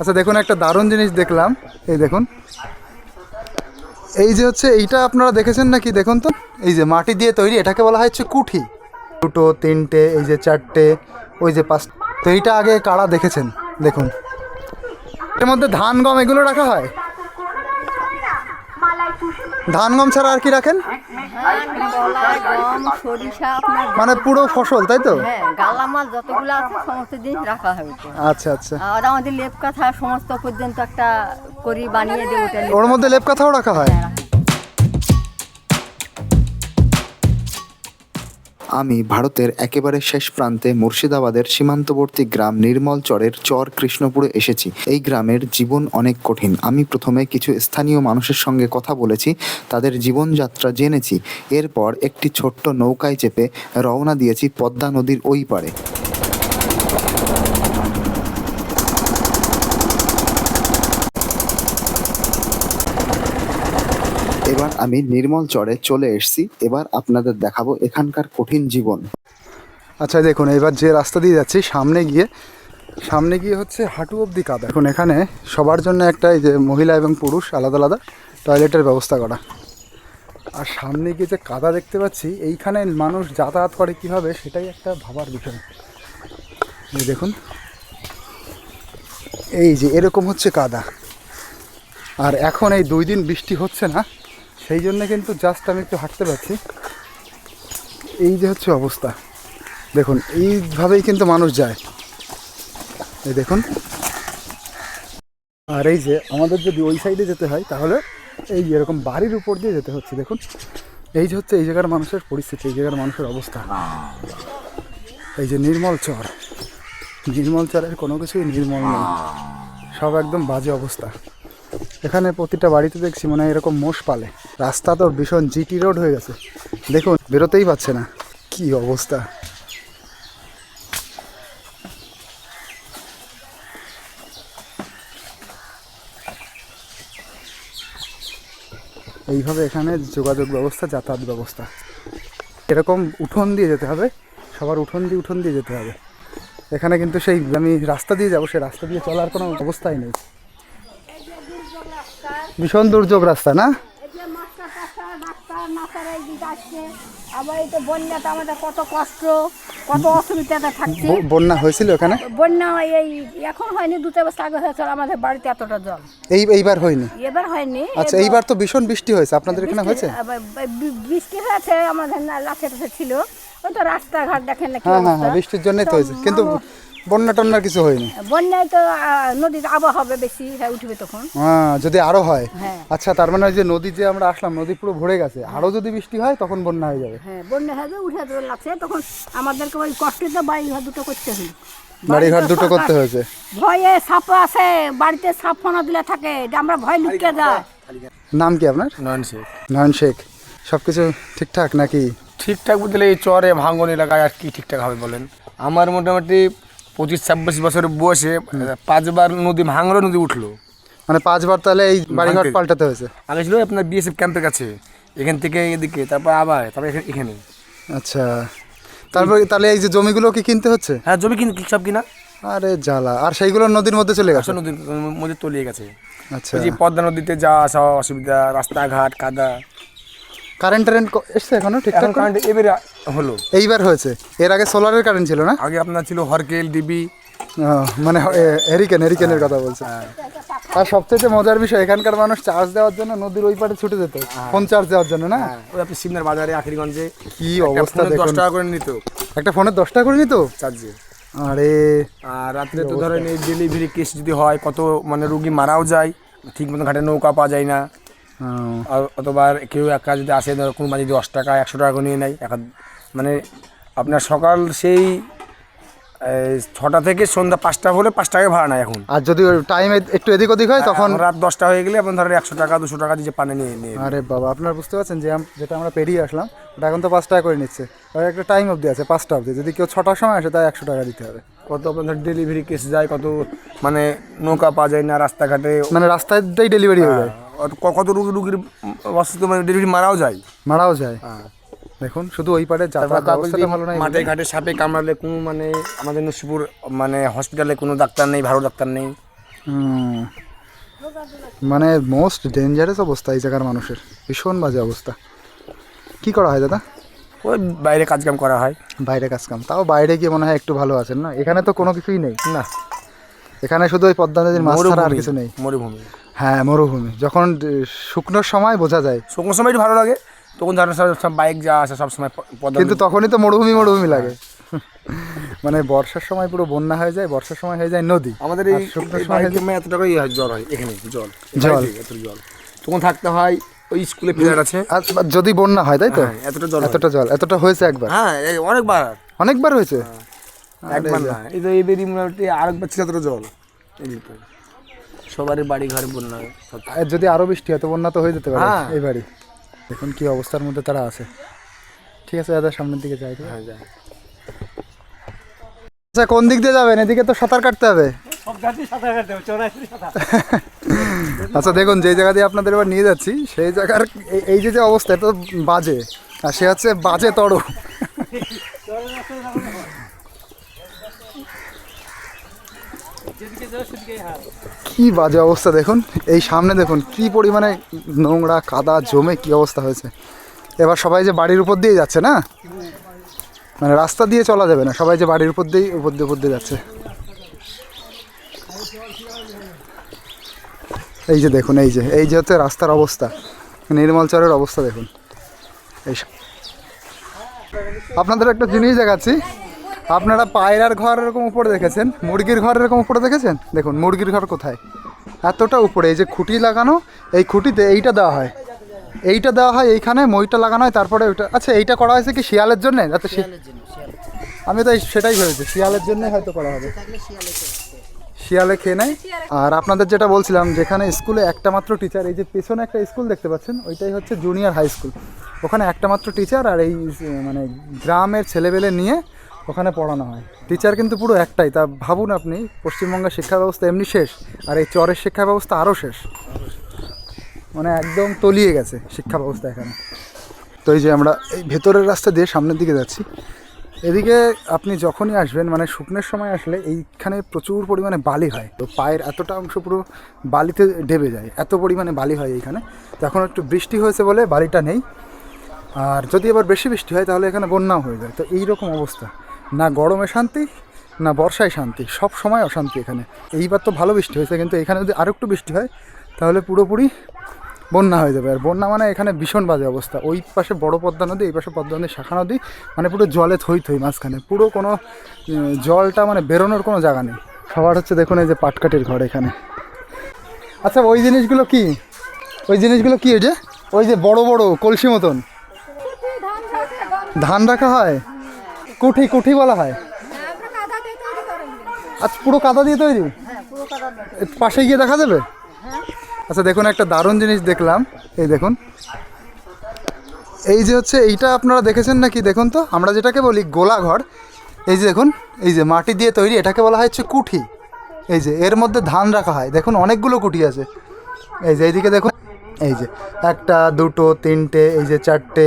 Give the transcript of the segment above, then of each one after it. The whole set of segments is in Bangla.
আচ্ছা দেখুন, একটা দারুণ জিনিস দেখলাম। এই দেখুন। এই যে হচ্ছে, এইটা আপনারা দেখেছেন নাকি? দেখুন তো। এই যে মাটি দিয়ে তৈরি, এটাকে বলা হচ্ছে কুঠি। দুটো, তিনটে, এই যে চারটে, ওই যে পাঁচ তো এইটা আগে কারা দেখেছেন? দেখুন। এর মধ্যে ধান, গম, এগুলো রাখা হয়? ধান, গম ছাড়া আর কি রাখেন? ধান কলা গম সরিষা আপনার মানে পুরো ফসল তাই তো? হ্যাঁ গালামাল যতগুলো আছে সমস্ত জিনিস রাখা হয় আচ্ছা আচ্ছা। আর আমাদের লেপ কাঁথা সমস্ত পর্যন্ত একটা করি বানিয়ে দেবো ওর মধ্যে লেপ কথাও রাখা হয়। আমি ভারতের একেবারে শেষ প্রান্তে মুর্শিদাবাদের সীমান্তবর্তী গ্রাম নির্মল চরের চর কৃষ্ণপুরে এসেছি। এই গ্রামের জীবন অনেক কঠিন। আমি প্রথমে কিছু স্থানীয় মানুষের সঙ্গে কথা বলেছি, তাদের জীবনযাত্রা জেনেছি। এরপর একটি ছোট্ট নৌকায় চেপে রওনা দিয়েছি পদ্মা নদীর ওই পারে এবার আমি নির্মল চরে চলে এসেছি। এবার আপনাদের দেখাবো এখানকার কঠিন জীবন। আচ্ছা দেখুন, এবার যে রাস্তা দিয়ে যাচ্ছি, সামনে গিয়ে সামনে গিয়ে হচ্ছে হাঁটু অবধি কাদা। এখন এখানে সবার জন্য একটা এই যে মহিলা এবং পুরুষ আলাদা আলাদা টয়লেটের ব্যবস্থা করা। আর সামনে গিয়ে যে কাদা দেখতে পাচ্ছি, এইখানে মানুষ যাতায়াত করে কীভাবে, সেটাই একটা ভাবার বিষয়। এই দেখুন, এই যে এরকম হচ্ছে কাদা। আর এখন এই দুই দিন বৃষ্টি হচ্ছে না সেই জন্য কিন্তু জাস্ট আমি একটু হাঁটতে পারছি। এই যে হচ্ছে অবস্থা। দেখুন, এইভাবেই কিন্তু মানুষ যায়। এই দেখুন। আর এই যে আমাদের যদি ওই সাইডে যেতে হয়, তাহলে এই এরকম বাড়ির উপর দিয়ে যেতে হচ্ছে, দেখুন। এই যে হচ্ছে এই জায়গার মানুষের পরিস্থিতি, এই জায়গার মানুষের অবস্থা। এই যে নির্মল চর। নির্মল চরের কোনো কিছুই নির্মল নেই সব একদম বাজে অবস্থা। এখানে প্রতিটা বাড়িতে দেখছি মানে এরকম মোষ পালে। রাস্তা তো ভীষণ জিটি রোড হয়ে গেছে। দেখুন, বেরোতেই পাচ্ছে না। কি অবস্থা? এইভাবে এখানে যোগাযোগ ব্যবস্থা, যাতায়াত ব্যবস্থা। এরকম উঠোন দিয়ে যেতে হবে। সবার উঠোন দিয়ে উঠোন দিয়ে যেতে হবে। এখানে কিন্তু সেই আমি রাস্তা দিয়ে যাব সেই রাস্তা দিয়ে চলার কোনো অবস্থাই নেই। ভীষণ দুর্যোগ রাস্তা না? বন্যা হয়েছিল এখানে? বন্যা এই এখন হয়নি দু চার বছর আগে হয়েছিল আমাদের বাড়িতে এতটা জল। এই এইবার হয়নি? এবার হয়নি আচ্ছা এইবার তো ভীষণ বৃষ্টি হয়েছে। আপনাদের এখানে হয়েছে? আবার বৃষ্টি হয়েছে আমাদের টাচে ছিল। ওই তো রাস্তাঘাট দেখেন না হ্যাঁ হ্যাঁ হ্যাঁ বৃষ্টির জন্যই তো হয়েছে। কিন্তু বন্যা টন্যার কিছু হয়নি? বন্যায় তো আহ, নদীর আবহাওয়া হবে বেশি হ্যাঁ উঠবে তখন। হ্যাঁ যদি আরও হয়। হ্যাঁ। আচ্ছা তার মানে ওই যে নদী যে আমরা আসলাম নদী পুরো ভরে গেছে। আরও যদি বৃষ্টি হয় তখন বন্যা হয়ে যাবে। হ্যাঁ বন্যা হবে উঠে যাবে লাগছে। তখন আমাদেরকে ওই কষ্টে বাড়ি ঘর দুটো করতে হলো। বাড়িঘর বাড়িতে দুটো করতে হয়েছে। ভয়ে সাপ আছে বাড়িতে সাপ ফোনা দিলে থাকে যে আমরা ভয় লুকিয়ে যায় নাম কি আপনার? নয়ন শেখ। নয়ন শেখ। সব কিছু ঠিকঠাক নাকি? ঠিকঠাক বলতে গেলে এই চরে ভাঙ্গন এলাকায় আর কি ঠিকঠাক হবে বলেন? আমার মোটামুটি পঁচিশ ছাব্বিশ বছর বয়সে পাঁচবার নদী ভাঙলো নদী উঠল। মানে পাঁচবার তাহলে এই বাড়িঘর পাল্টাতে হয়েছে? আগে ছিল আপনার বিএসএফ ক্যাম্পের কাছে এখান থেকে এদিকে তারপর আবার তারপর এখানে এখানে। আচ্ছা। তারপরে তাহলে এই যে জমিগুলো কি কিনতে হচ্ছে? হ্যাঁ জমি কিন সব কিনা। আরে জ্বালা আর সেইগুলো নদীর মধ্যে চলে গেছে? নদীর মধ্যে তলিয়ে গেছে। আচ্ছা। যে পদ্মা নদীতে যাওয়া আসা অসুবিধা রাস্তাঘাট কাদা। কারেন্ট টারেন্ট এসছে এখনও ঠিকঠাক? কারেন্ট এবারে হলো। এইবার হয়েছে। এর আগে সোলারের কারেন্ট ছিল না? আগে আপনার ছিল হরকেল ডিবি মানে হেরিকেন হেরিকেনের কথা বলছে। আর সবচেয়ে মজার বিষয় এখানকার মানুষ চার্জ দেওয়ার জন্য নদীর ওই পারে ছুটে যেত। ফোন চার্জ দেওয়ার জন্য না? ওই আপনি সিমনার বাজারে আখিরগঞ্জে কি অবস্থা দশ টাকা করে নিত। একটা ফোনের দশ টাকা করে নিত? চার্জে আরে আর রাত্রে তো ধরেন এই ডেলিভারি কেস যদি হয় কত মানে রুগী মারাও যায় ঠিক মতো ঘাটে নৌকা পাওয়া যায় না। আর অতবার কেউ একা যদি আসে ধর কোনো মাঝে দশ টাকা একশো টাকা নিয়ে নেয় একা মানে আপনার সকাল সেই ছটা থেকে সন্ধ্যা পাঁচটা হলে পাঁচ টাকায় ভাড়া নেয় এখন। আর যদি টাইম একটু এদিক ওদিক হয় তখন রাত দশটা হয়ে গেলে এখন ধরেন একশো টাকা দুশো টাকা দিয়ে পানি নিয়ে নিয়ে আরে বাবা আপনারা বুঝতে পারছেন যে যেটা আমরা পেরিয়ে আসলাম ওটা এখন তো পাঁচ টাকা করে নিচ্ছে। আর একটা টাইম অবধি আছে পাঁচটা অবধি। যদি কেউ ছটার সময় আসে তাই একশো টাকা দিতে হবে। কত আপনার ডেলিভারি কেস যায় কত মানে নৌকা পাওয়া যায় না রাস্তাঘাটে। মানে রাস্তাতেই ডেলিভারি হয়ে যায়। কত রুগী রুগীর অসুস্থ মানে ডেলিভারি মারাও যায়। মারাও যায়। হ্যাঁ। দেখুন শুধু ওই পারে ভালো নয় মাঠে ঘাটে সাপে কামড়ালে কোনো মানে আমাদের নসিপুর মানে হসপিটালে কোনো ডাক্তার নেই ভালো ডাক্তার নেই। মানে মোস্ট ডেঞ্জারাস অবস্থা এই জায়গার মানুষের। ভীষণ বাজে অবস্থা। কি করা হয় দাদা? ওই বাইরে কাজকাম করা হয়। বাইরে কাজ কাম তাও বাইরে গিয়ে মনে হয় একটু ভালো আছেন না? এখানে তো কোনো কিছুই নেই। না। এখানে শুধু ওই পদ্মা নদীর মাছ ছাড়া আর কিছু নেই। মরুভূমি। হ্যাঁ মরুভূমি। যখন শুকনোর সময় বোঝা যায়। শুকনো সময় একটু ভালো লাগে তখন ধরেন সব বাইক যা আসে সব সময় প- পদ্মা কিন্তু তখনই তো মরুভূমি মরুভূমি লাগে। মানে বর্ষার সময় পুরো বন্যা হয়ে যায় বর্ষার সময় হয়ে যায় নদী। আমাদের এই শুকনোর সময় এত টাকাই জল হয় এখানে জল। জল। এত জল। তখন থাকতে হয় ওই স্কুলে প্লেয়ার আছে। যদি বন্যা হয় তাই তো? হ্যাঁ, এতটা জল এতটা জল এতটা হয়েছে একবার? হ্যাঁ অনেকবার। অনেকবার হয়েছে? একবার না। এই তো এদেরই মোটামুটি আরেকবার ছিল এতটা জল। সবারই বাড়ি ঘরে বন্যা হয়, যদি আরও বৃষ্টি হয় তো বন্যা তো হয়ে যেতে পারে হ্যাঁ। এই বাড়ি। দেখুন কি অবস্থার মধ্যে তারা আছে। ঠিক আছে দাদা সামনের দিকে যাই। হ্যাঁ, যায়। আচ্ছা কোন দিক দিয়ে যাবেন? এদিকে তো সাঁতার কাটতে হবে। আচ্ছা দেখুন যেই জায়গা দিয়ে আপনাদের এবার নিয়ে যাচ্ছি সেই জায়গার এই- এই যে যে অবস্থা এটা বাজে। আর সে হচ্ছে বাজে তর। কি বাজে অবস্থা দেখুন। এই সামনে দেখুন কি পরিমাণে নোংরা কাদা জমে কি অবস্থা হয়েছে। এবার সবাই যে বাড়ির উপর দিয়ে যাচ্ছে না? মানে রাস্তা দিয়ে চলা যাবে না সবাই যে বাড়ির উপর দিয়েই উপর দিয়ে উপর দিয়ে যাচ্ছে। এই যে দেখুন এই যে এই যে হচ্ছে রাস্তার অবস্থা নির্মল চরের অবস্থা দেখুন। এই সব। আপনাদের একটা জিনিস দেখাচ্ছি। আপনারা পায়রার ঘর এরকম উপরে দেখেছেন? মুরগির ঘর এরকম উপরে দেখেছেন? দেখুন মুরগির ঘর কোথায়? এতটা উপরে এই যে খুঁটি লাগানো এই খুঁটিতে এইটা দেওয়া হয়। এইটা দেওয়া হয় এইখানে মইটা লাগানো হয় তারপরে ওইটা আচ্ছা এইটা করা হয়েছে কি শিয়ালের জন্য? যাতে আমি তো এই- সেটাই ভেবেছি শিয়ালের জন্য হয়তো করা হবে। শিয়ালে খেয়ে নেয়। আর আপনাদের যেটা বলছিলাম যেখানে স্কুলে একটা মাত্র টিচার এই যে পেছনে একটা স্কুল দেখতে পাচ্ছেন ওইটাই হচ্ছে জুনিয়র হাই স্কুল ওখানে একটা মাত্র টিচার আর এই মানে গ্রামের ছেলেবেলে নিয়ে ওখানে পড়ানো হয়। টিচার কিন্তু পুরো একটাই তা ভাবুন আপনি পশ্চিমবঙ্গের শিক্ষা ব্যবস্থা এমনি শেষ আর এই চরের শিক্ষা ব্যবস্থা আরও শেষ। মানে একদম তলিয়ে গেছে শিক্ষা ব্যবস্থা এখানে। তো এই যে আমরা এই ভেতরের রাস্তা দিয়ে সামনের দিকে যাচ্ছি এদিকে আপনি যখনই আসবেন মানে শুকনের সময় আসলে এইখানে প্রচুর পরিমাণে বালি হয়। তো পায়ের এতটা অংশ পুরো বালিতে ডেবে যায়, এত পরিমাণে বালি হয় এইখানে। তো এখন একটু বৃষ্টি হয়েছে বলে বালিটা নেই। আর যদি এবার বেশি বৃষ্টি হয়, তাহলে এখানে বন্যাও হয়ে যায়। তো এই রকম অবস্থা। না গরমে শান্তি, না বর্ষায় শান্তি, সব সময় অশান্তি এখানে। এইবার তো ভালো বৃষ্টি হয়েছে, কিন্তু এখানে যদি আরেকটু বৃষ্টি হয়, তাহলে পুরোপুরি বন্যা হয়ে যাবে। আর বন্যা মানে এখানে ভীষণ বাজে অবস্থা। ওই পাশে বড় পদ্মা নদী এই পাশে পদ্মা নদী শাখা নদী মানে পুরো জলে থই থই মাঝখানে। পুরো কোনো জলটা মানে বেরোনোর কোনো জায়গা নেই। সবার হচ্ছে দেখুন এই যে পাটকাঠির ঘর এখানে। আচ্ছা ওই জিনিসগুলো কি? ওই জিনিসগুলো কি যে ওই যে বড় বড় কলসি মতন। ধান রাখা হয়? কুঠি কুঠি বলা হয়? আচ্ছা পুরো কাদা দিয়ে তৈরি? এর পাশে গিয়ে দেখা যাবে? আচ্ছা দেখুন, একটা দারুণ জিনিস দেখলাম। এই দেখুন। এই যে হচ্ছে, এইটা আপনারা দেখেছেন নাকি? দেখুন তো, আমরা যেটাকে বলি গোলা ঘর এই যে দেখুন, এই যে মাটি দিয়ে তৈরি, এটাকে বলা হয় হচ্ছে কুঠি। এই যে, এর মধ্যে ধান রাখা হয়। দেখুন, অনেকগুলো কুঠি আছে। এই যে, এইদিকে দেখুন, এই যে, একটা, দুটো, তিনটে, এই যে চারটে,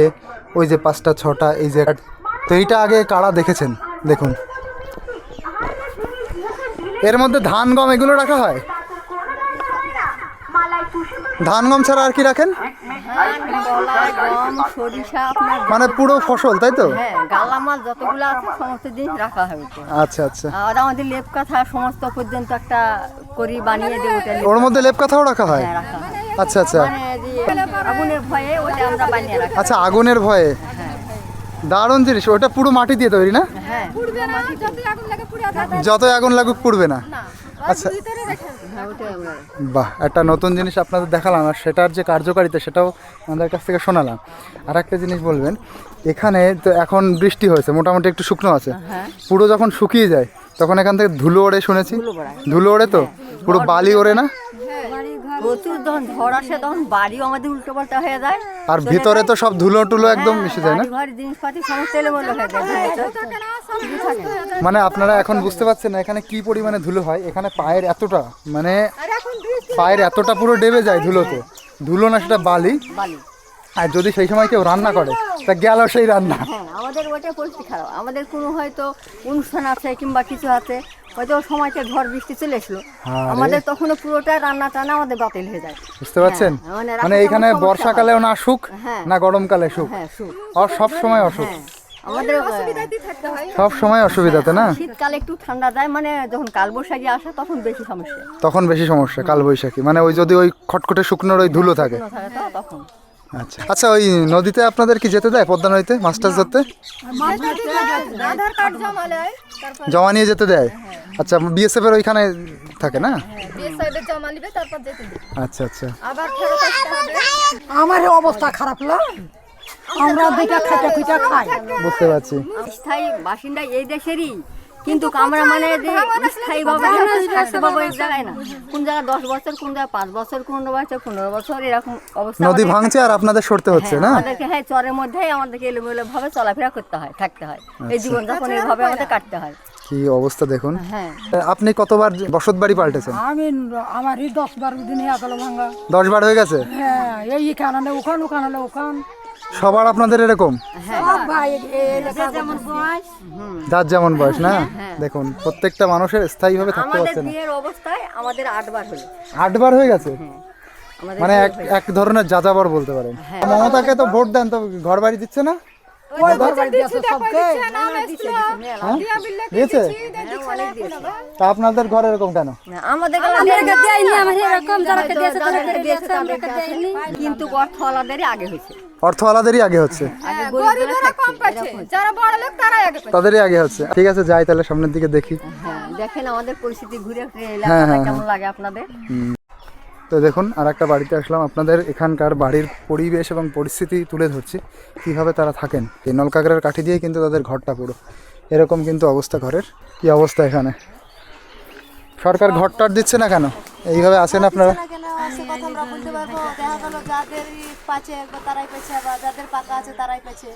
ওই যে পাঁচটা, ছটা, এই যে তো এইটা আগে কারা দেখেছেন? দেখুন। এর মধ্যে ধান গম, এগুলো রাখা হয়? ধান গম ছাড়া আর কি রাখেন? মানে পুরো ফসল তাই তো? হ্যাঁ গালামাল যতগুলো আছে সমস্ত জিনিস রাখা আচ্ছা আচ্ছা। আর আমাদের লেপ কাঁথা সমস্ত পর্যন্ত একটা করি বানিয়ে দেবো ওর মধ্যে লেপ কথাও রাখা হয়? রাখা হয়। আচ্ছা আচ্ছা। মানে আগুনের ভয়ে ওটা আমরা বানিয়ে রাখি। আচ্ছা আগুনের ভয়ে? হ্যাঁ দারুণ জিনিস ওটা পুরো মাটি দিয়ে তৈরি না? হ্যাঁ। যত আগুন লাগুক পুড়বে না। আচ্ছা। হ্যাঁ বাহ একটা নতুন জিনিস আপনাদের দেখালাম আর সেটার যে কার্যকারিতা সেটাও আমাদের কাছ থেকে শোনালাম। আর একটা জিনিস বলবেন এখানে তো এখন বৃষ্টি হয়েছে মোটামুটি একটু শুকনো আছে। হ্যাঁ। পুরো যখন শুকিয়ে যায় তখন এখান থেকে ধুলো ওড়ে শুনেছি। ধুলো ওড়ে তো? পুরো বালি ওড়ে না? প্রচুর যখন ঝড় আসে তখন বাড়িও আমাদের উল্টো পাল্টা হয়ে যায়। আর ভিতরে তো সব ধুলো টুলো একদম মিশে যায় না? ঘর জিনিসপাতি সমস্ত এলোমেলো হয়ে যায় থাকে? না। মানে আপনারা এখন বুঝতে পারছেন না এখানে কি পরিমাণে ধুলো হয় এখানে পায়ের এতটা মানে পায়ের এতটা পুরো ডেবে যায় ধুলোতে। ধুলো না সেটা বালি। আর যদি সেই সময় কেউ রান্না করে তা গেল সেই রান্না। হ্যাঁ আমাদের ওইটা পরিস্থিতি খারাপ। আমাদের কোনো হয়তো অনুষ্ঠান আছে কিংবা কিছু আছে হয়তো সময়তে ঝড় বৃষ্টি চলে আরে। আমাদের তখনও পুরোটা রান্না টান্না আমাদের বাতিল হয়ে যায়। বুঝতে পারছেন? হ্যাঁ, মানে মানে এখানে বর্ষাকালেও না। সুখ হ্যাঁ। না গরমকালে সুখ। হ্যাঁ সুখ। আর সব সময় অসুখ। হ্যাঁ আমাদের সব সময় অসুবিধাতে না? শীতকালে একটু ঠান্ডা যায় মানে যখন কালবৈশাখী আসে তখন বেশি সমস্যা। তখন বেশি সমস্যা কাল বৈশাখী মানে ওই যদি ওই খটখটে শুকনোর ওই ধুলো থাকে। তখন। আচ্ছা। আচ্ছা ওই নদীতে আপনাদের কি যেতে দেয় পদ্মা নদীতে মাছ টাছ ধরতে? আধার কার্ড জমা নিয়ে যেতে দেয়? আচ্ছা বিএসএফ এর ওইখানে থাকে না? আচ্ছা আচ্ছা। আবার ফেরত আসতে হবে আমার অবস্থা খারাপ না? আমরা দুইটা খাইটা খুঁটা খাই। বুঝতে পারছি। স্থায়ী বাসিন্দা এই দেশেরই। কিন্তু আমরা মানে স্থায়ী ভাবে থাকতে পারব এক জায়গায় না? কোন জায়গায় দশ বছর কোন জায়গায় পাঁচ বছর কোন বছর পনেরো বছর এরকম অবস্থা নদী ভাঙছে আর আপনাদের সরতে হচ্ছে হ্যাঁ, না? আমাদেরকে হ্যাঁ চরের মধ্যেই আমাদেরকে এলোমেলো ভাবে চলাফেরা করতে হয় থাকতে হয়। এই জীবনযাপন এইভাবে আমাদের কাটতে হয়। কি অবস্থা দেখুন। হ্যাঁ। আপনি কতবার বসত বাড়ি পাল্টেছেন? আমি আমার এই দশ বারো দিন হয়ে ভাঙা। দশ বার হয়ে গেছে? হ্যাঁ এই আনে ওখান ওখান আনে ওখান। সবার আপনাদের এরকম যার যেমন বয়স না দেখুন প্রত্যেকটা মানুষের স্থায়ীভাবে থাকতে পারছে না অবস্থায় আমাদের আটবার হলো আটবার হয়ে গেছে মানে এক এক ধরনের যাযাবর বলতে পারেন মমতাকে তো ভোট দেন তো ঘর বাড়ি দিচ্ছে না হ্যাঁ। তা আপনাদের ঘর এরকম কেন আমাদের কিন্তু আগে হয়েছে অর্থ আলাদেরই আগে হচ্ছে তাদেরই আগে হচ্ছে। ঠিক আছে যাই তাহলে সামনের দিকে দেখি। হ্যাঁ দেখেন আমাদের পরিস্থিতি ঘুরে হ্যাঁ, হ্যাঁ, কেমন লাগে আপনাদের? তো দেখুন আর একটা বাড়িতে আসলাম। আপনাদের এখানকার বাড়ির পরিবেশ এবং পরিস্থিতি তুলে ধরছি। কীভাবে তারা থাকেন? এই নলকাগড়ার কাঠি দিয়ে কিন্তু তাদের ঘরটা পুরো। এরকম কিন্তু অবস্থা ঘরের। কি অবস্থা এখানে? সরকার ঘরটার দিচ্ছে না কেন? এইভাবে আছেন আপনারা? সে কথা আমরা বলতে পারব দেখা গেল যাদের পাচ্ছে একবার তারাই পেয়েছে আবার যাদের পাকা আছে তারাই পেয়েছে।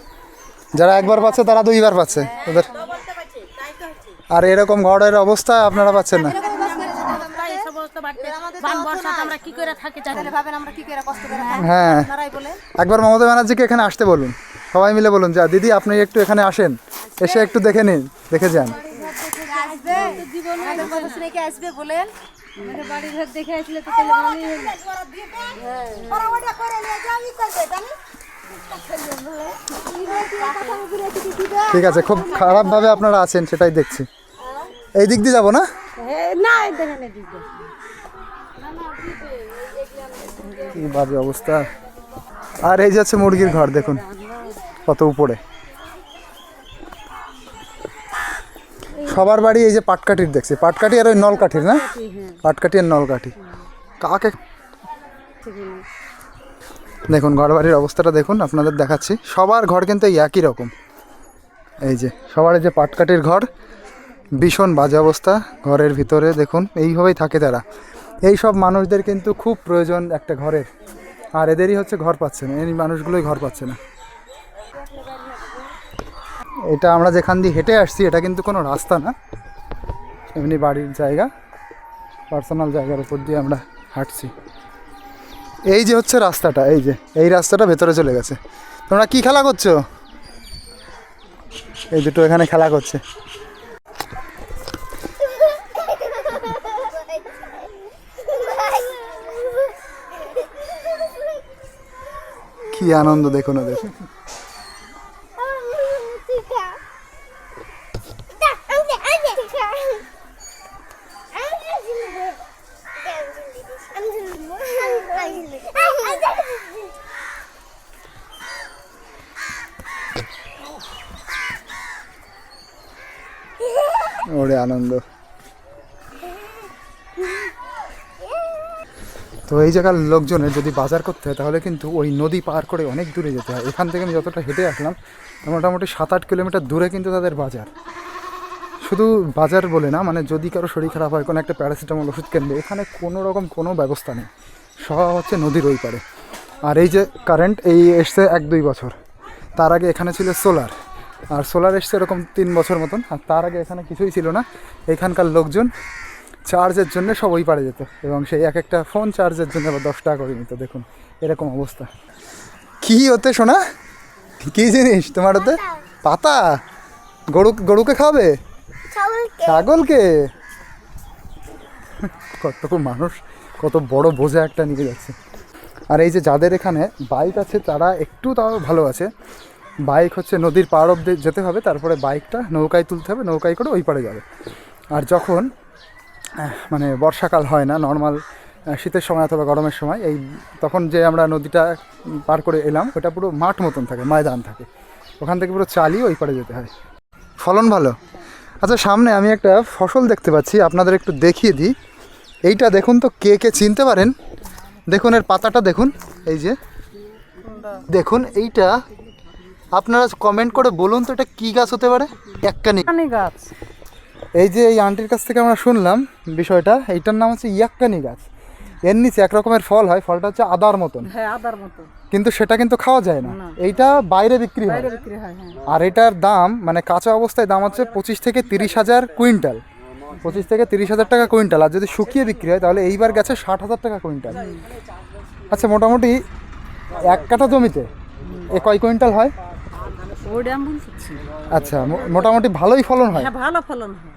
যারা একবার পাচ্ছে তারা দুইবার পাচ্ছে ওদের। আর এরকম ঘরের অবস্থা আপনারা পাচ্ছেন না। আমরা কি করে থাকি তাহলে ভাবেন আমরা কি করে কষ্ট করে থাকি? হ্যাঁ। একবার মমতা ব্যানার্জিকে এখানে আসতে বলুন। সবাই মিলে বলুন যা দিদি আপনি একটু এখানে আসেন। এসে একটু দেখে নিন দেখে যান। আসবে বলেন? আমাদের বাড়ি ঘর দেখে আসলে তো তাহলে ভালোই ঠিক আছে খুব খারাপভাবে আপনারা আছেন সেটাই দেখছি। এই দিক দিয়ে যাব না? না কি বাজে অবস্থা। আর এই যাচ্ছে মুরগির ঘর দেখুন কত উপরে। সবার বাড়ি এই যে পাটকাঠির দেখছি। পাটকাঠি আর ওই নলকাঠির না? পাটকাঠি আর নলকাঠি। কাকে? দেখুন ঘর বাড়ির অবস্থাটা দেখুন আপনাদের দেখাচ্ছি। সবার ঘর কিন্তু এই একই রকম। এই যে সবার এই যে পাটকাঠির ঘর ভীষণ বাজে অবস্থা ঘরের ভিতরে দেখুন এইভাবেই থাকে তারা। এই সব মানুষদের কিন্তু খুব প্রয়োজন একটা ঘরের। আর এদেরই হচ্ছে ঘর পাচ্ছে না এই মানুষগুলোই ঘর পাচ্ছে না। এটা আমরা যেখান দিয়ে হেঁটে আসছি, এটা কিন্তু কোনো রাস্তা না। এমনি বাড়ির জায়গা পার্সোনাল জায়গার উপর দিয়ে আমরা হাঁটছি। এই যে হচ্ছে রাস্তাটা, এই যে, এই রাস্তাটা ভেতরে চলে গেছে। তোমরা কি খেলা করছ? এই দুটো এখানে খেলা করছে। কি আনন্দ দেখুন ওদের ওরে আনন্দ। তো এই জায়গার লোকজনের যদি বাজার করতে হয়, তাহলে কিন্তু ওই নদী পার করে অনেক দূরে যেতে হয়। এখান থেকে আমি যতটা হেঁটে আসলাম মোটামুটি সাত আট কিলোমিটার দূরে কিন্তু তাদের বাজার। শুধু বাজার বলে না মানে যদি কারও শরীর খারাপ হয়, কোনো একটা প্যারাসিটামল ওষুধ কিনবে, এখানে কোনো রকম কোনো ব্যবস্থা নেই। সব হচ্ছে নদীর ওই পারে। আর এই যে কারেন্ট এই এসছে এক দুই বছর। তার আগে এখানে ছিল সোলার আর সোলার এসছে এরকম তিন বছর মতন আর তার আগে এখানে কিছুই ছিল না। এখানকার লোকজন চার্জের জন্য সব ওই পারে যেত এবং সেই এক একটা ফোন চার্জের জন্য আবার দশ টাকা করে নিত দেখুন এরকম অবস্থা। কি হতে শোনা কি জিনিস তোমার ওতে? পাতা? গরু গরুকে খাবে ছাগলকে। কতটুকু মানুষ কত বড় বোঝা একটা নিয়ে যাচ্ছে। আর এই যে যাদের এখানে বাইক আছে তারা একটু তাও ভালো আছে। বাইক হচ্ছে নদীর পাড় অব্দি যেতে হবে, তারপরে বাইকটা নৌকায় তুলতে হবে, নৌকায় করে ওই পাড়ে যাবে। আর যখন মানে বর্ষাকাল হয় না নর্মাল শীতের সময় অথবা গরমের সময়, এই তখন যে আমরা নদীটা পার করে এলাম, ওটা পুরো মাঠ মতন থাকে, ময়দান থাকে। ওখান থেকে পুরো চালিয়ে ওই পাড়ে যেতে হয়। ফলন ভালো? আচ্ছা সামনে আমি একটা ফসল দেখতে পাচ্ছি, আপনাদের একটু দেখিয়ে দিই। এইটা দেখুন তো, কে কে চিনতে পারেন? দেখুন, এর পাতাটা দেখুন, এই যে। দেখুন, এইটা আপনারা কমেন্ট করে বলুন তো এটা কী গাছ হতে পারে? এককানি গাছ। এই যে এই আন্টির কাছ থেকে আমরা শুনলাম বিষয়টা এইটার নাম হচ্ছে ইয়াক্কানি গাছ। এর নিচে এক রকমের ফল হয় ফলটা হচ্ছে আদার মতন। হ্যাঁ আদার কিন্তু সেটা কিন্তু খাওয়া যায় না। এইটা বাইরে বিক্রি হয়। বিক্রি হয় হ্যাঁ। আর এটার দাম মানে কাঁচা অবস্থায় দাম হচ্ছে পঁচিশ থেকে তিরিশ হাজার কুইন্টাল। পঁচিশ থেকে তিরিশ হাজার টাকা কুইন্টাল। আর যদি শুকিয়ে বিক্রি হয় তাহলে এইবার গেছে ষাট হাজার টাকা কুইন্টাল। আচ্ছা মোটামুটি এক কাঠা জমিতে এ কয় কুইন্টাল হয়। ওইটা আমি আচ্ছা মোটামুটি ভালোই ফলন হয়। হ্যাঁ ভালো ফলন হয়।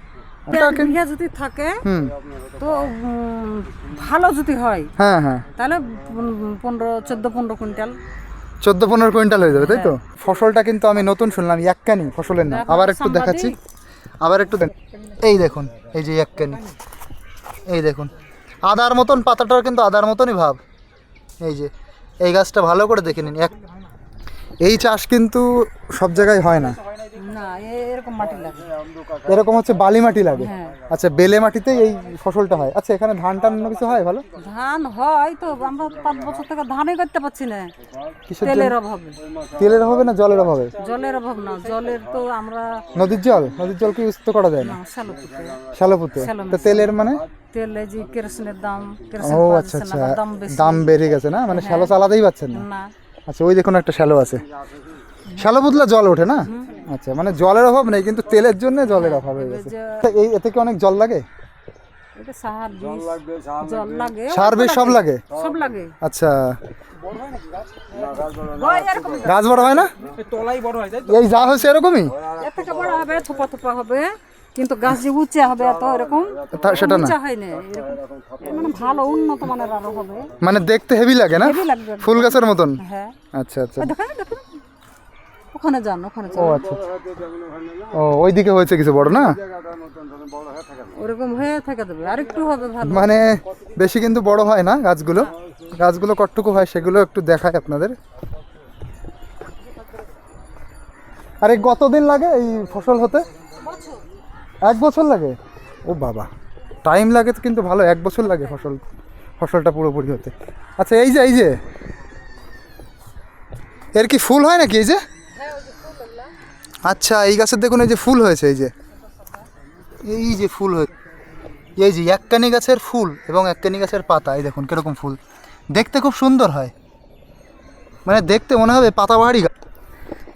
বিঘা যদি থাকে তো ভালো যদি হয় হ্যাঁ হ্যাঁ। তাহলে পনেরো চোদ্দ পনেরো কুইন্টাল। চোদ্দ পনেরো কুইন্টাল হয়ে যাবে তাই তো? ফসলটা কিন্তু আমি নতুন শুনলাম ইয়াক্কানি ফসলের নাম। আবার একটু দেখাচ্ছি। আবার একটু দেখ এই দেখুন এই যে ইয়াক্কানি এই দেখুন। আদার মতন পাতাটার কিন্তু আদার মতনই ভাব। এই যে এই গাছটা ভালো করে দেখে নিন। এক এই চাষ কিন্তু সব জায়গায় হয় না। এরকম হচ্ছে বালি মাটি লাগে। হ্যাঁ। আচ্ছা বেলে মাটিতে এই ফসলটা হয়। আচ্ছা এখানে ধান টান অন্য কিছু হয় ভালো? ধান হয় তো আমরা পাঁচ বছর থেকে ধানই করতে পারছি না। তেলের? অভাবে। তেলের অভাবে না জলের অভাবে? জলের অভাব না জলের তো আমরা নদীর জল? নদীর জল কি ইউজ তো করা যায় না? শ্যালোপুতে। শ্যালোপুতে? শ্যালো তো তেলের মানে? তেলে যে কেরোসিনের দাম ও আচ্ছা আচ্ছা। দাম বেড়ে গেছে না? মানে শ্যালো চালাতেই পাচ্ছেন না? না। আচ্ছা ওই দেখুন একটা শ্যালো আছে। শ্যালো বুতলা জল ওঠে না? আচ্ছা মানে জলের অভাব নেই কিন্তু তেলের জন্য জলের অভাব হয়ে গেছে। তা এই এতে কি অনেক জল লাগে? সার বিষ জল লাগে সব লাগে। সব লাগে। আচ্ছা। হয় গাছ বড় হয় না? এই যা হয়েছে এরকমই? এর হবে থোপা থোপা হবে। কিন্তু গাছ যে উঁচা হবে এত এরকম সেটা না। উঁচা হয় না এরকম। এ মানে ভালো উন্নত মানের আরও হবে। মানে দেখতে হেভি লাগে না? ফুল গাছের মতন? হ্যাঁ। আচ্ছা আচ্ছা। দেখেন দেখেন। ওখানে যান ওখানে ও আচ্ছা আচ্ছা। ও ওইদিকে হয়েছে কিছু বড় না? ওরকম হয়ে থেকে দেবে হবে ভালো। মানে বেশি কিন্তু বড় হয় না গাছগুলো? গাছগুলো কতটুকু হয় সেগুলো একটু দেখায় আপনাদের। আরে কতদিন লাগে এই ফসল হতে? এক বছর লাগে? ও বাবা। টাইম লাগে তো কিন্তু ভালো এক বছর লাগে ফসল ফসলটা পুরোপুরি হতে। আচ্ছা এই যে এই যে। এর কি ফুল হয় নাকি এই যে? আচ্ছা এই গাছের দেখুন এই যে ফুল হয়েছে এই যে। এই যে ফুল হয়েছে এই যে এককানি গাছের ফুল এবং এককানি গাছের পাতা এই দেখুন কীরকম ফুল। দেখতে খুব সুন্দর হয়। মানে দেখতে মনে হবে পাতাবাহারি গাছ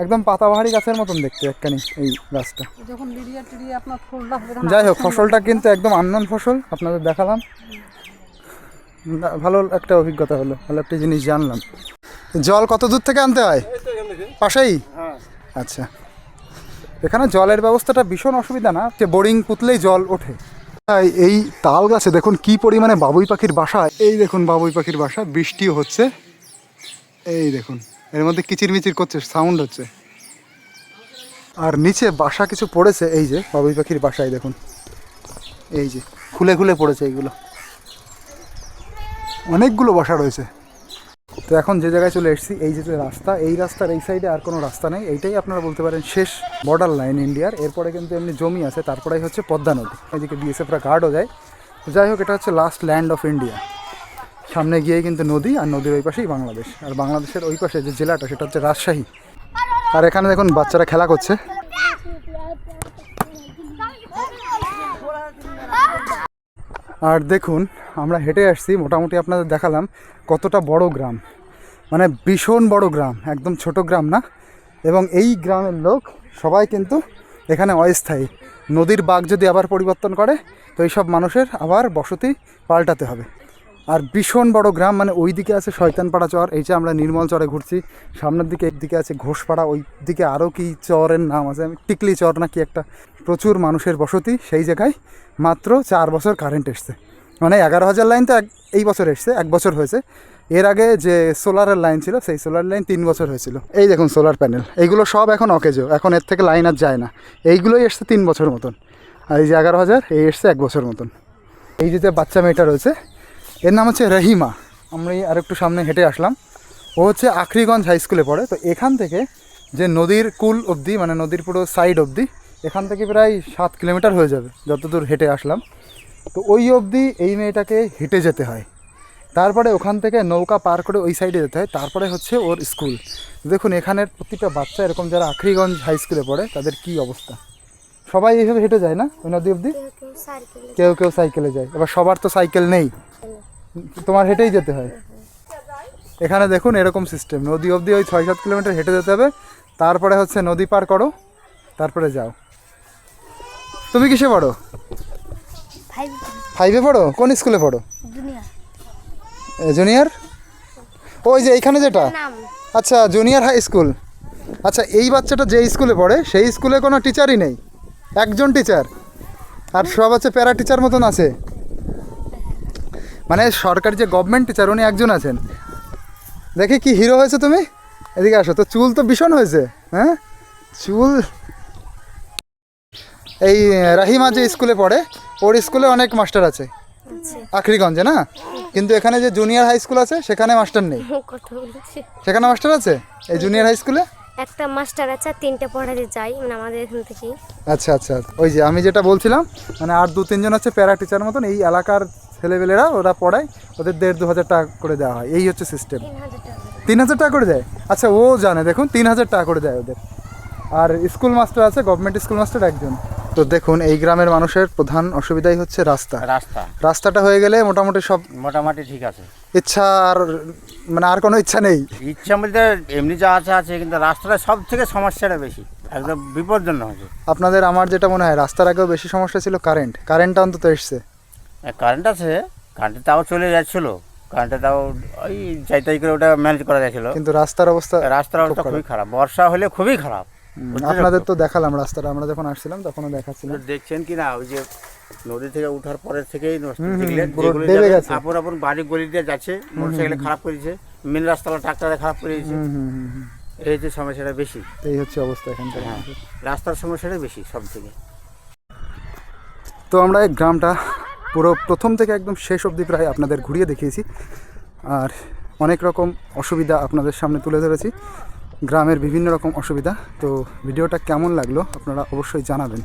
একদম পাতাবাহারি গাছের মতন দেখতে এককানি এই গাছটা। যখন লিরিয়া টিরিয়া আপনার ফুলটা যাই হোক ফসলটা কিন্তু একদম আননোন ফসল আপনাদের দেখালাম। ভালো একটা অভিজ্ঞতা হলো ভালো একটা জিনিস জানলাম। জল কত দূর থেকে আনতে হয়? পাশেই? আচ্ছা। এখানে জলের ব্যবস্থাটা ভীষণ অসুবিধা না? যে বোরিং পুতলেই জল ওঠে। এই তাল গাছে দেখুন কি পরিমাণে বাবুই পাখির বাসা। এই দেখুন বাবুই পাখির বাসা বৃষ্টিও হচ্ছে। এই দেখুন। এর মধ্যে কিচিরমিচির করছে সাউন্ড হচ্ছে। আর নিচে বাসা কিছু পড়েছে, এই যে, বাবুই পাখির বাসায়, দেখুন। এই যে, খুলে খুলে পড়েছে এইগুলো অনেকগুলো বাসা রয়েছে। তো এখন যে জায়গায় চলে এসেছি, এই যে যে রাস্তা, এই রাস্তার এই সাইডে আর কোনো রাস্তা নেই। এইটাই আপনারা বলতে পারেন শেষ বর্ডার লাইন ইন্ডিয়ার এরপরে কিন্তু এমনি জমি আছে, তারপরেই হচ্ছে পদ্মা নদী। এদিকে বিএসএফরা গার্ডও যায় যাই হোক, এটা হচ্ছে লাস্ট ল্যান্ড অফ ইন্ডিয়া সামনে গিয়ে কিন্তু নদী আর নদীর ওই পাশেই বাংলাদেশ। আর বাংলাদেশের ওই পাশে যে জেলাটা, সেটা হচ্ছে রাজশাহী। আর এখানে দেখুন, বাচ্চারা খেলা করছে। আর দেখুন, আমরা হেঁটে আসছি, মোটামুটি আপনাদের দেখালাম কতটা বড় গ্রাম। মানে ভীষণ বড় গ্রাম, একদম ছোট গ্রাম না? এবং এই গ্রামের লোক সবাই কিন্তু এখানে অস্থায়ী। নদীর বাঘ যদি আবার পরিবর্তন করে, তো এইসব মানুষের আবার বসতি পাল্টাতে হবে। আর ভীষণ বড় গ্রাম মানে ওই দিকে আছে শয়তানপাড়া চর, এই যে আমরা নির্মল চরে ঘুরছি। সামনের দিকে একদিকে আছে ঘোষপাড়া ওই দিকে আরও কি চরের নাম আছে, আমি টিকলি চর নাকি একটা। প্রচুর মানুষের বসতি, সেই জায়গায় মাত্র চার বছর কারেন্ট এসছে। মানে এগারো হাজার লাইন তো এক, এই বছর এসছে, এক বছর হয়েছে। এর আগে যে সোলারের লাইন ছিল, সেই সোলার লাইন তিন বছর হয়েছিল। এই দেখুন সোলার প্যানেল এইগুলো সব এখন অকেজো, এখন এর থেকে লাইন আর যায় না। এইগুলোই এসছে তিন বছর মতন। আর এই যে এগারো হাজার, এই এসছে এক বছর মতন। এই যে বাচ্চা মেয়েটা রয়েছে এর নাম হচ্ছে রহিমা। আমরা আর একটু সামনে হেঁটে আসলাম। ও হচ্ছে আখরিগঞ্জ হাই স্কুলে পড়ে। তো এখান থেকে যে নদীর কুল অবধি মানে নদীর পুরো সাইড অবধি এখান থেকে প্রায় সাত কিলোমিটার হয়ে যাবে যতদূর হেঁটে আসলাম। তো ওই অবধি এই মেয়েটাকে হেঁটে যেতে হয়। তারপরে ওখান থেকে নৌকা পার করে ওই সাইডে যেতে হয়। তারপরে হচ্ছে ওর স্কুল দেখুন এখানের প্রতিটা বাচ্চা এরকম যারা আখরিগঞ্জ হাই স্কুলে পড়ে তাদের কি অবস্থা? সবাই এইভাবে হেঁটে যায় না ওই নদী অবধি? কেউ কেউ সাইকেলে যায়। এবার সবার তো সাইকেল নেই। তোমার হেঁটেই যেতে হয়। এখানে দেখুন এরকম সিস্টেম নদী অবধি ওই ছয় সাত কিলোমিটার হেঁটে যেতে হবে। তারপরে হচ্ছে নদী পার করো তারপরে যাও। তুমি কিসে পড়ো? ফাইভে পড়ো। কোন স্কুলে পড়ো? জুনিয়র ওই যে এইখানে যেটা? আচ্ছা জুনিয়র হাই স্কুল আচ্ছা এই বাচ্চাটা যে স্কুলে পড়ে সেই স্কুলে কোনো টিচারই নেই। একজন টিচার আর সব আছে প্যারা টিচার মতন আছে। মানে সরকারি যে গভর্নমেন্ট টিচার উনি একজন আছেন। দেখি কি হিরো হয়েছে তুমি? এদিকে আসো তো চুল তো ভীষণ হয়েছে হ্যাঁ? চুল এই রাহিমা যে স্কুলে পড়ে ওর স্কুলে অনেক মাস্টার আছে। আখরিগঞ্জে না? কিন্তু এখানে যে জুনিয়র হাই স্কুল আছে সেখানে মাস্টার নেই। সেখানে মাস্টার আছে? এই জুনিয়র হাই স্কুলে একটা মাস্টার আছে তিনটে পড়াতে যাই মানে আমাদের এখান থেকেই। আচ্ছা আচ্ছা। ওই যে আমি যেটা বলছিলাম মানে আর দু তিনজন আছে প্যারা টিচার মতন এই এলাকার ছেলেবেলেরা ওরা পড়ায় ওদের দেড় দু হাজার টাকা করে দেওয়া হয়। এই হচ্ছে সিস্টেম তিন হাজার টাকা করে। দেয়? আচ্ছা ও জানে দেখুন তিন হাজার টাকা করে দেয় ওদের। আর স্কুল মাস্টার আছে গভর্নমেন্ট স্কুল মাস্টার একজন। তো দেখুন এই গ্রামের মানুষের প্রধান অসুবিধাই হচ্ছে রাস্তা। রাস্তা। রাস্তাটা হয়ে গেলে মোটামুটি সব মোটামুটি ঠিক আছে। ইচ্ছা আর মানে আর কোনো ইচ্ছা নেই। ইচ্ছা বলতে এমনি যা আছে আছে কিন্তু রাস্তাটা সব থেকে সমস্যাটা বেশি। একদম বিপজ্জনক আপনাদের আমার যেটা মনে হয় রাস্তার আগেও বেশি সমস্যা ছিল কারেন্ট কারেন্টটা অন্তত এসছে। কারেন্ট আছে কারেন্টে তাও চলে যাচ্ছিল। কারেন্টে তাও ওই যাই তাই করে ওটা ম্যানেজ করা যাচ্ছিল। কিন্তু রাস্তার অবস্থা রাস্তার অবস্থা খুবই খারাপ। বর্ষা হলে খুবই খারাপ। আপনাদের তো দেখালাম রাস্তাটা। আমরা যখন আসছিলাম তখনও দেখাচ্ছিলাম দেখছেন কি না ওই যে নদী থেকে উঠার পরের থেকেই। আপন আপন বাড়ি গলি দিয়ে যাচ্ছে মোটরসাইকেলে খারাপ করেছে মেন রাস্তাটা ট্রাক্টরে খারাপ করে দিয়েছে। এই যে সমস্যাটা বেশি। এই হচ্ছে অবস্থা এখানকার হ্যাঁ রাস্তার সমস্যাটা বেশি সব থেকে তো আমরা এই গ্রামটা পুরো প্রথম থেকে একদম শেষ অবধি প্রায় আপনাদের ঘুরিয়ে দেখিয়েছি। আর অনেক রকম অসুবিধা আপনাদের সামনে তুলে ধরেছি। গ্রামের বিভিন্ন রকম অসুবিধা। তো ভিডিওটা কেমন লাগল আপনারা অবশ্যই জানাবেন।